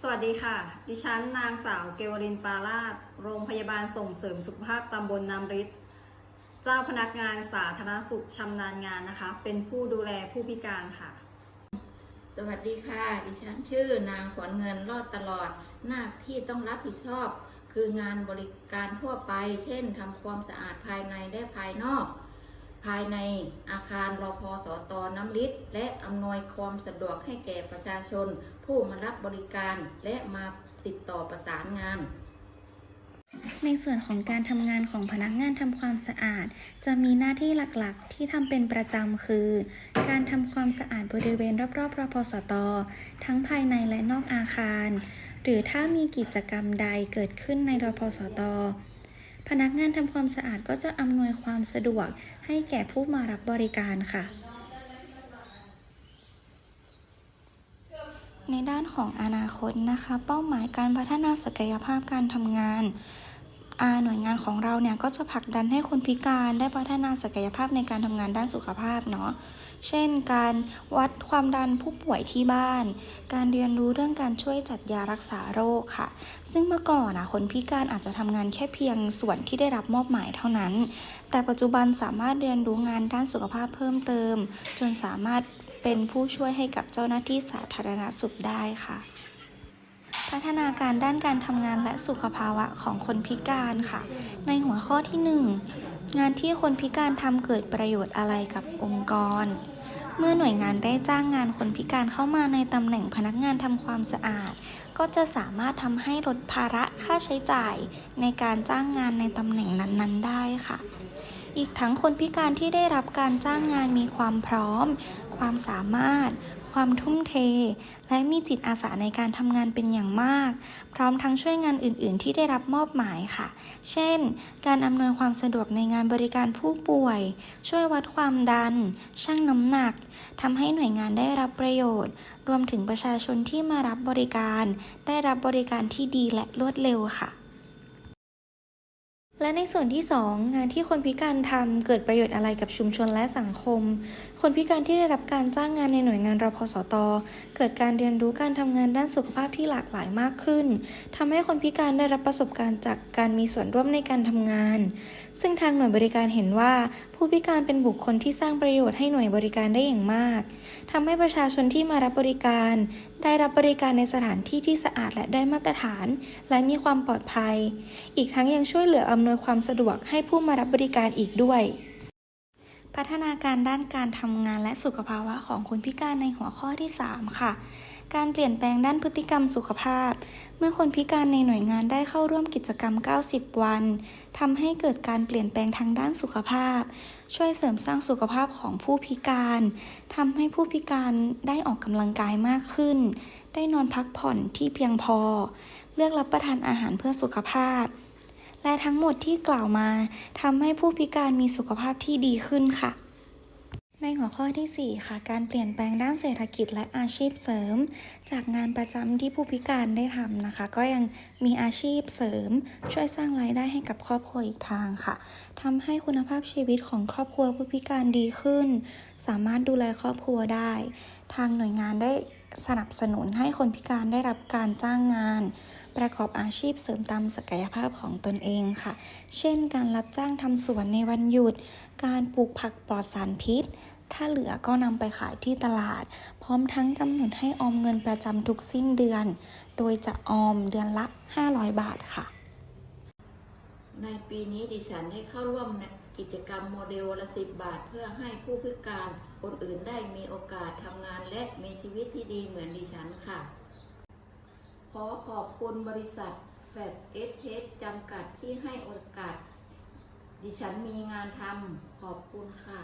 สวัสดีค่ะ ดิฉันนางสาวเกวรินปาลาดโรงพยาบาลส่งเสริมสุขภาพตำบลน้ำริดเจ้าพนักงานสาธารณสุขชำนาญงานนะคะ เป็นผู้ดูแลผู้พิการค่ะ สวัสดีค่ะ ดิฉันชื่อนางขวัญเงินรอดตลอด หน้าที่ต้องรับผิดชอบ คืองานบริการทั่วไป เช่นทำความสะอาดภายในและภายนอก ภายในอาคารรอพอสอตอน้ำลิดและอำนวยความสะดวกให้แก่ประชาชน ผู้มารับบริการและมาติดต่อประสานงานในส่วนของการทำงานของพนักงานทำความสะอาด จะมีหน้าที่หลักๆ ที่ทำเป็นประจำคือ การทำความสะอาดบริเวณรอบๆรพสต ทั้งภายในและนอกอาคาร หรือถ้ามีกิจกรรมใดเกิดขึ้นในรพสต พนักงานทำความสะอาดก็จะอำนวยความสะดวกให้แก่ผู้มารับบริการค่ะ ในด้านของอนาคตนะคะ เป้าหมายการพัฒนาศักยภาพการทำงานอาหน่วยงานของเราเนี่ยก็จะผลักดันให้คนพิการได้พัฒนาศักยภาพในการทำงานด้านสุขภาพเนาะ เช่น การวัดความดันผู้ป่วยที่บ้าน การเรียนรู้เรื่องการช่วยจัดยารักษาโรคค่ะ ซึ่งเมื่อก่อนนะคนพิการอาจจะทำงานแค่เพียงส่วนที่ได้รับมอบหมายเท่านั้น แต่ปัจจุบันสามารถเรียนรู้งานด้านสุขภาพเพิ่มเติม จนสามารถเป็นผู้ช่วยให้กับเจ้าหน้าที่สาธารณสุขได้ค่ะ พัฒนาการด้านการทำงานและสุขภาวะของคนพิการค่ะ ในหัวข้อที่ 1 งานที่คนพิการทำเกิดประโยชน์อะไรกับองค์กร เมื่อหน่วยงานได้จ้างงานคนพิการเข้ามาในตำแหน่งพนักงานทำความสะอาด ก็จะสามารถทำให้ลดภาระค่าใช้จ่ายในการจ้างงานในตำแหน่งนั้นๆ ได้ค่ะ อีกทั้งคนพิการที่ได้รับการจ้างงานมีความพร้อม ความสามารถ ความทุ่มเท และมีจิตอาสาในการทำงานเป็นอย่างมาก พร้อมทั้งช่วยงานอื่น ๆ ที่ได้รับมอบหมายค่ะ เช่น การอำนวยความสะดวกในงานบริการผู้ป่วย ช่วยวัดความดัน ชั่งน้ำหนักทำให้หน่วยงานได้รับประโยชน์ รวมถึงประชาชนที่มารับบริการ ได้รับบริการที่ดีและรวดเร็วค่ะ และในส่วนที่ 2 งานที่คนพิการทำเกิดประโยชน์อะไรกับชุมชนและสังคม คนพิการที่ได้รับการจ้างงานในหน่วยงานรพสต เกิดการเรียนรู้การทำงานด้านสุขภาพที่หลากหลายมากขึ้นทำให้คนพิการได้รับประสบการณ์จากการมีส่วนร่วมในการทำงาน ซึ่งทางหน่วยบริการเห็นว่า ผู้พิการเป็นบุคคลที่สร้างประโยชน์ให้หน่วยบริการได้อย่างมากทำให้ประชาชนที่มารับบริการได้รับบริการในสถานที่ที่สะอาดและได้มาตรฐาน และมีความปลอดภัย อีกทั้งยังช่วยเหลืออำนวยความสะดวกให้ผู้มารับบริการอีกด้วย พัฒนาการด้านการทำงานและสุขภาวะของคนพิการในหัวข้อที่ 3 ค่ะ การเปลี่ยนแปลงด้านพฤติกรรมสุขภาพ เมื่อคนพิการในหน่วยงานได้เข้าร่วมกิจกรรม 90 วันทำให้เกิดการเปลี่ยนแปลงทางด้านสุขภาพ ช่วยเสริมสร้างสุขภาพของผู้พิการทำให้ผู้พิการได้ออกกำลังกายมากขึ้น ได้นอนพักผ่อนที่เพียงพอ เลือกรับประทานอาหารเพื่อสุขภาพ และทั้งหมดที่กล่าวมาทำให้ผู้พิการมีสุขภาพที่ดีขึ้นค่ะ ในหัวข้อทีสี่ 4 ค่ะ การเปลี่ยนแปลงด้านเศรษฐกิจและอาชีพเสริม จากงานประจำที่ผู้พิการได้ทำนะคะ ก็ยังมีอาชีพเสริม ช่วยสร้างรายได้ให้กับครอบครัวอีกทางค่ะทำให้คุณภาพชีวิตของครอบครัวผู้พิการดีขึ้น สามารถดูแลครอบครัวได้ ทางหน่วยงานได้สนับสนุนให้คนพิการได้รับการจ้างงาน ประกอบอาชีพเสริมตามศักยภาพของตนเองค่ะ เช่น การรับจ้างทำสวนในวันหยุด การปลูกผักปลอดสารพิษ ถ้าเหลือก็นำไปขายที่ตลาด พร้อมทั้งกำหนดให้ออมเงินประจำทุกสิ้นเดือน โดยจะออมเดือนละ 500 บาทค่ะ ในปีนี้ดิฉันได้เข้าร่วมในกิจกรรมโมเดลละสิบบาท เพื่อให้ผู้พิการคนอื่นได้มีโอกาสทำงานและมีชีวิตที่ดีเหมือนดิฉันค่ะ อขอบคุณบริษัทแฟดเอสเจำกัดที่ให้โอกาส ดิฉันมีงานทำขอบคุณค่ะ